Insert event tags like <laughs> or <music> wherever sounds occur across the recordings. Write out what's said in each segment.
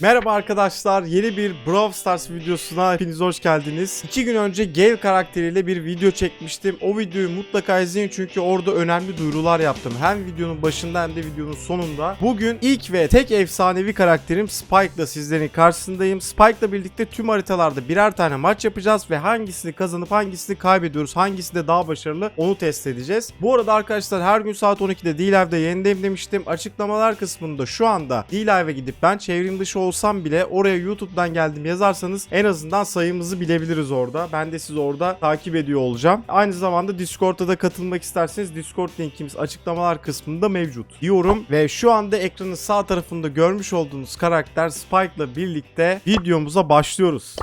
Merhaba arkadaşlar, yeni bir Brawl Stars videosuna hepiniz hoş geldiniz. 2 gün önce Gale karakteriyle bir video çekmiştim. O videoyu mutlaka izleyin çünkü orada önemli duyurular yaptım. Hem videonun başında hem de videonun sonunda. Bugün ilk ve tek efsanevi karakterim Spike'la sizlerin karşısındayım. Spike'la birlikte tüm haritalarda birer tane maç yapacağız ve hangisini kazanıp hangisini kaybediyoruz, hangisi de daha başarılı onu test edeceğiz. Bu arada arkadaşlar her gün saat 12'de D-Live'da yayındayım demiştim. Açıklamalar kısmında şu anda D-Live'e gidip ben çevrim dışı olsam bile oraya YouTube'dan geldim yazarsanız en azından sayımızı bilebiliriz orada. Ben de sizi orada takip ediyor olacağım. Aynı zamanda Discord'a da katılmak isterseniz Discord linkimiz açıklamalar kısmında mevcut diyorum ve şu anda ekranın sağ tarafında görmüş olduğunuz karakter Spike'la birlikte videomuza başlıyoruz.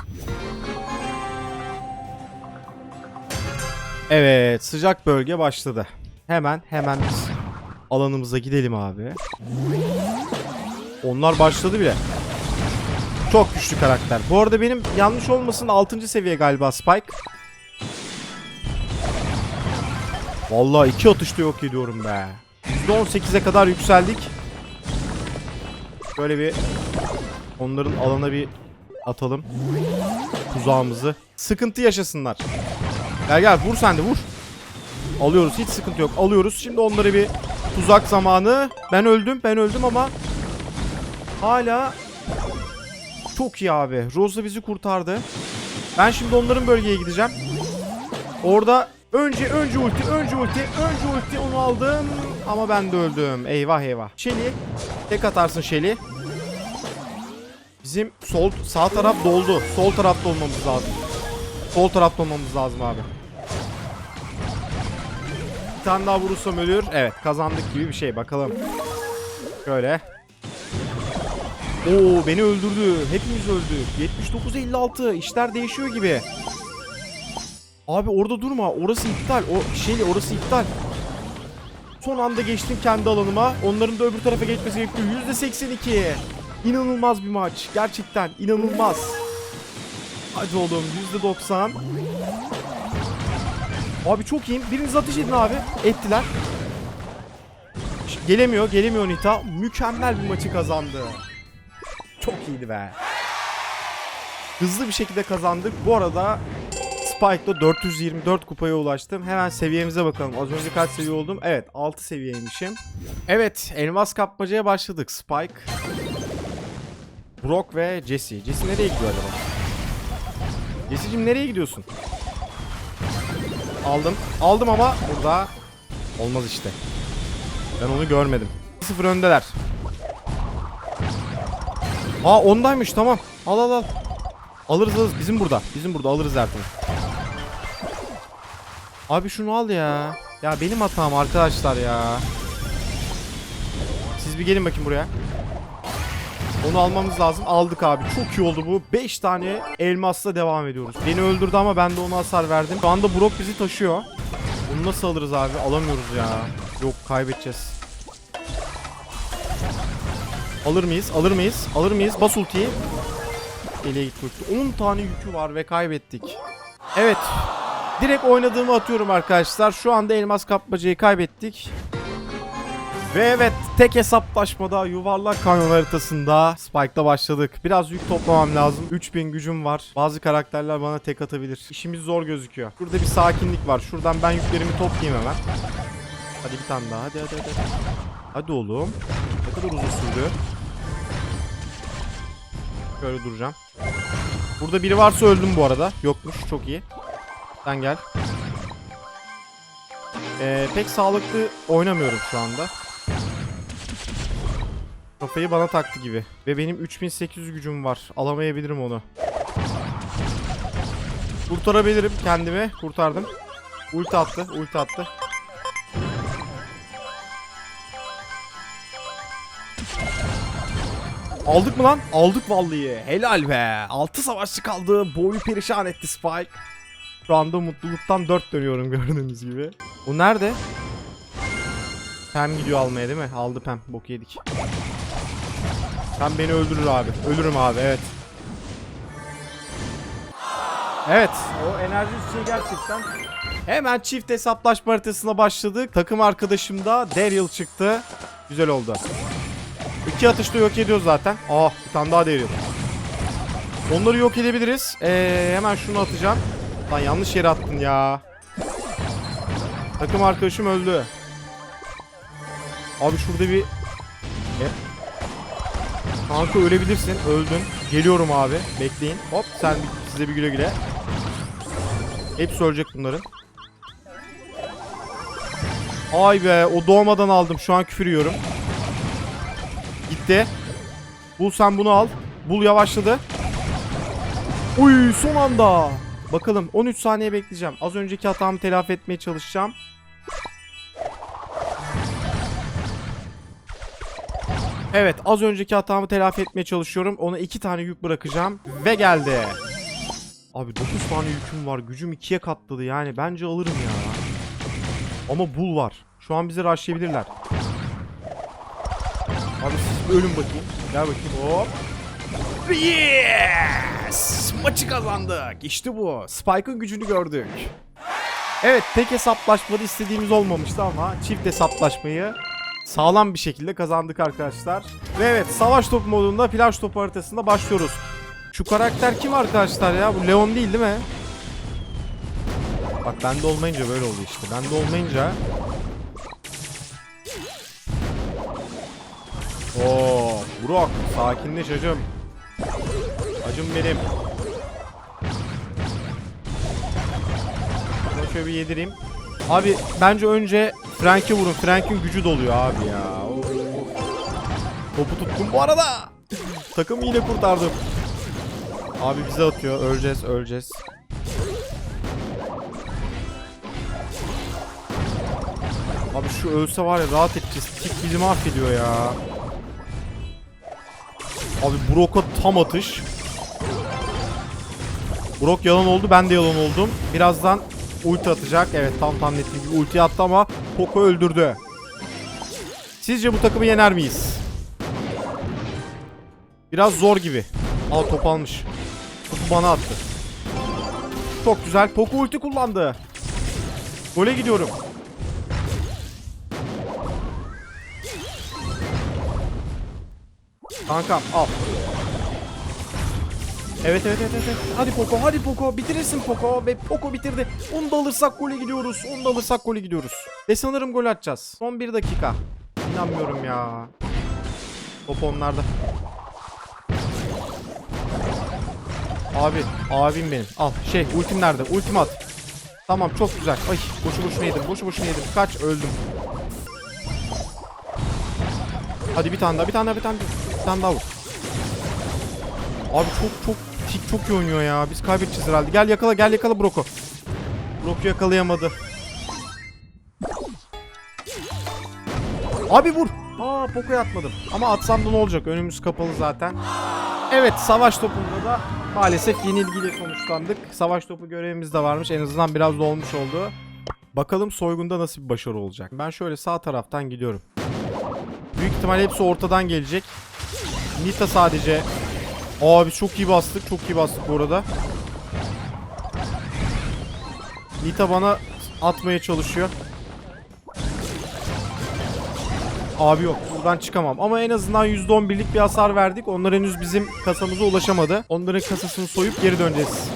Evet sıcak bölge başladı. Hemen hemen biz alanımıza gidelim abi. Onlar başladı bile. Çok güçlü karakter. Bu arada benim yanlış olmasın 6. seviye galiba Spike. Vallahi iki atışta yok ediyorum be. %18'e kadar yükseldik. Böyle bir onların alana bir atalım. Tuzağımızı. Sıkıntı yaşasınlar. Gel gel vur sen de vur. Alıyoruz hiç sıkıntı yok. Alıyoruz. Şimdi onları bir tuzak zamanı. Ben öldüm ben öldüm ama hala çok iyi abi. Rosa bizi kurtardı. Ben şimdi onların bölgeye gideceğim. Orada önce önce ulti, önce ulti, önce ulti onu aldım ama ben de öldüm. Eyvah eyvah. Shelly tek atarsın Shelly. Bizim sol sağ taraf doldu. Sol tarafta olmamız lazım. Sol tarafta olmamız lazım abi. Bir tane daha vurursam ölür. Evet kazandık gibi bir şey bakalım. Şöyle. Oo beni öldürdü. Hepimiz öldük. 79-56. İşler değişiyor gibi. Abi orada durma. Orası iptal. O şeyle orası iptal. Son anda geçtim kendi alanıma. Onların da öbür tarafa geçmesi gerekiyor. %82. İnanılmaz bir maç. Gerçekten inanılmaz. Hadi oğlum %90. Abi çok iyiyim. Biriniz ateş edin abi. Ettiler. Gelemiyor. Gelemiyor Nita. Mükemmel bir maçı kazandı. İyiydi be. Hızlı bir şekilde kazandık. Bu arada Spike'da 424 kupaya ulaştım. Hemen seviyemize bakalım. Az önce kaç seviye oldum? Evet 6 seviyeymişim. Evet elmas kapmacaya başladık. Spike, Brock ve Jesse. Jesse nereye gidiyor acaba? Jesse'cim nereye gidiyorsun? Aldım. Aldım ama burada olmaz işte. Ben onu görmedim. 0 öndeler. Aa ondaymış tamam. Al al al. Alırız alırız. Bizim burada. Bizim burada alırız türlü. Abi şunu al ya. Ya benim hatam arkadaşlar ya. Siz bir gelin bakayım buraya. Onu almamız lazım. Aldık abi. Çok iyi oldu bu. 5 tane elmasla devam ediyoruz. Beni öldürdü ama ben de ona hasar verdim. Şu anda Brock bizi taşıyor. Bunu nasıl alırız abi? Alamıyoruz ya. Yok kaybedeceğiz. Alır mıyız? Alır mıyız? Alır mıyız? Bas ultiyi. Ele gitti ulti. 10 tane yükü var ve kaybettik. Evet. Direkt oynadığımı atıyorum arkadaşlar. Şu anda elmas kapmacayı kaybettik. Ve evet tek hesaplaşmada yuvarlak kanyon haritasında Spike'da başladık. Biraz yük toplamam lazım. 3000 gücüm var. Bazı karakterler bana tek atabilir. İşimiz zor gözüküyor. Burada bir sakinlik var. Şuradan ben yüklerimi toplayayım hemen. Hadi bir tane daha. Hadi hadi hadi. Hadi oğlum. Ne kadar uzun sürdü. Şöyle duracağım. Burada biri varsa öldüm bu arada. Yokmuş. Çok iyi. Sen gel. Ee, pek sağlıklı oynamıyorum şu anda. Kafayı bana taktı gibi. Ve benim 3800 gücüm var. Alamayabilirim onu. Kurtarabilirim kendimi. Kurtardım. Ulti attı. Ulti attı. Aldık mı lan? Aldık vallahi. Helal be. 6 savaşçı kaldı. Boyu perişan etti Spike. Şu anda mutluluktan 4 dönüyorum <laughs> gördüğünüz gibi. O nerede? Pem gidiyor almaya değil mi? Aldı Pem. Bok yedik. Pem beni öldürür abi. Ölürüm abi evet. Evet. O enerji şey gerçekten. Hemen çift hesaplaşma haritasına başladık. Takım arkadaşım da Daryl çıktı. Güzel oldu. İki atışta yok ediyor zaten. Aa bir tane daha değiyor. Onları yok edebiliriz. Ee, hemen şunu atacağım. Lan yanlış yere attın ya. Takım arkadaşım öldü. Abi şurada bir... E? Kanka ölebilirsin. Öldün. Geliyorum abi. Bekleyin. Hop sen size bir güle güle. Hepsi ölecek bunların. Ay be o doğmadan aldım. Şu an küfür yiyorum. Gitti. Bul sen bunu al. Bul yavaşladı. Uy son anda. Bakalım 13 saniye bekleyeceğim. Az önceki hatamı telafi etmeye çalışacağım. Evet az önceki hatamı telafi etmeye çalışıyorum. Ona iki tane yük bırakacağım. Ve geldi. Abi 9 tane yüküm var. Gücüm ikiye katladı yani. Bence alırım ya. Ama bul var. Şu an bizi rushlayabilirler. Abi siz ölün bakayım. Gel bakayım. Hop. Yes! Maçı kazandık. İşte bu. Spike'ın gücünü gördük. Evet tek hesaplaşmada istediğimiz olmamıştı ama çift hesaplaşmayı sağlam bir şekilde kazandık arkadaşlar. Ve evet savaş topu modunda plaj topu haritasında başlıyoruz. Şu karakter kim arkadaşlar ya? Bu Leon değil değil mi? Bak bende olmayınca böyle oluyor işte. Bende olmayınca Oo, Burak sakinleş hacım. Hacım benim. Şunu şöyle bir yedireyim. Abi bence önce Frank'e vurun. Frank'in gücü doluyor abi ya. Topu tuttum bu arada. Takımı yine kurtardım. Abi bize atıyor. Öleceğiz, öleceğiz. Abi şu ölse var ya rahat edeceğiz. Tip bizi mahvediyor ya. Abi Brock'a tam atış. Brock yalan oldu. Ben de yalan oldum. Birazdan ulti atacak. Evet tam tahmin ettiğim gibi ulti attı ama Poco öldürdü. Sizce bu takımı yener miyiz? Biraz zor gibi. Al top almış. Topu bana attı. Çok güzel. Poco ulti kullandı. Gole gidiyorum. Kankam al. Evet evet evet evet. Hadi Poco hadi Poco bitirirsin Poco. Ve Poco bitirdi. Onu da alırsak gole gidiyoruz. Onu da alırsak gole gidiyoruz. Ve sanırım gol atacağız. Son bir dakika. İnanmıyorum ya. Top onlarda. Abi abim benim. Al şey ultim nerede? Ultim at. Tamam çok güzel. Ay boşu boşuna yedim. Boşu boşuna yedim. Kaç öldüm. Hadi bir tane daha bir tane daha bir tane daha. Tane daha vur. Abi çok çok Tik çok iyi oynuyor ya. Biz kaybedeceğiz herhalde. Gel yakala gel yakala Brock'u. Brock'u yakalayamadı. Abi vur. Aa Poco'ya atmadım. Ama atsam da ne olacak? Önümüz kapalı zaten. Evet savaş topunda da maalesef yenilgiyle sonuçlandık. Savaş topu görevimiz de varmış. En azından biraz da olmuş oldu. Bakalım soygunda nasıl bir başarı olacak. Ben şöyle sağ taraftan gidiyorum. Büyük ihtimal hepsi ortadan gelecek. Nita sadece. Abi çok iyi bastık. Çok iyi bastık bu arada. Nita bana atmaya çalışıyor. Abi yok buradan çıkamam. Ama en azından %11'lik bir hasar verdik. Onlar henüz bizim kasamıza ulaşamadı. Onların kasasını soyup geri döneceğiz.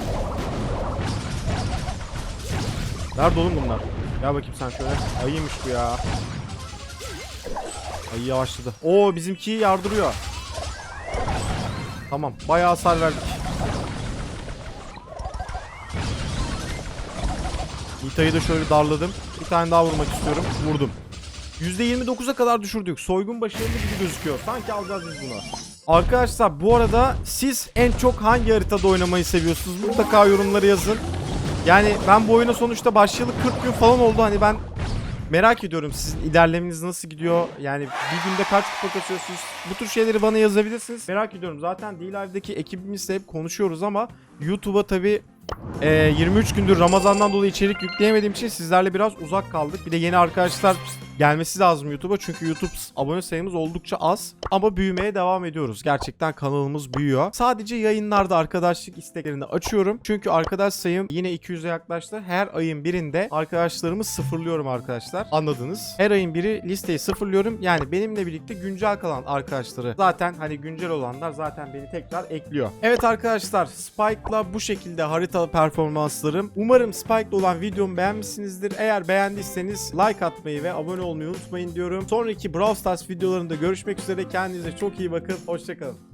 Nerede oğlum bunlar? Gel bakayım sen şöyle. Ayıymış bu ya. Ayı yavaşladı. Oo bizimki yardırıyor. Tamam bayağı hasar verdik. Nita'yı da şöyle darladım. Bir tane daha vurmak istiyorum. Vurdum. %29'a kadar düşürdük. Soygun başarılı gibi gözüküyor. Sanki alacağız biz bunu. Arkadaşlar bu arada siz en çok hangi haritada oynamayı seviyorsunuz? Mutlaka yorumlara yazın. Yani ben bu oyuna sonuçta başlayalı 40 gün falan oldu. Hani ben merak ediyorum sizin ilerlemeniz nasıl gidiyor? Yani bir günde kaç kupa kasıyorsunuz? Bu tür şeyleri bana yazabilirsiniz. Merak ediyorum. Zaten D-Live'deki ekibimizle hep konuşuyoruz ama YouTube'a tabi 23 gündür Ramazan'dan dolayı içerik yükleyemediğim için sizlerle biraz uzak kaldık. Bir de yeni arkadaşlar gelmesi lazım YouTube'a. Çünkü YouTube abone sayımız oldukça az. Ama büyümeye devam ediyoruz. Gerçekten kanalımız büyüyor. Sadece yayınlarda arkadaşlık isteklerini açıyorum. Çünkü arkadaş sayım yine 200'e yaklaştı. Her ayın birinde arkadaşlarımı sıfırlıyorum arkadaşlar. Anladınız. Her ayın biri listeyi sıfırlıyorum. Yani benimle birlikte güncel kalan arkadaşları zaten hani güncel olanlar zaten beni tekrar ekliyor. Evet arkadaşlar Spike'la bu şekilde haritalı performanslarım. Umarım Spike'la olan videomu beğenmişsinizdir. Eğer beğendiyseniz like atmayı ve abone olmayı unutmayın diyorum. Sonraki Brawl Stars videolarında görüşmek üzere. Kendinize çok iyi bakın. Hoşçakalın.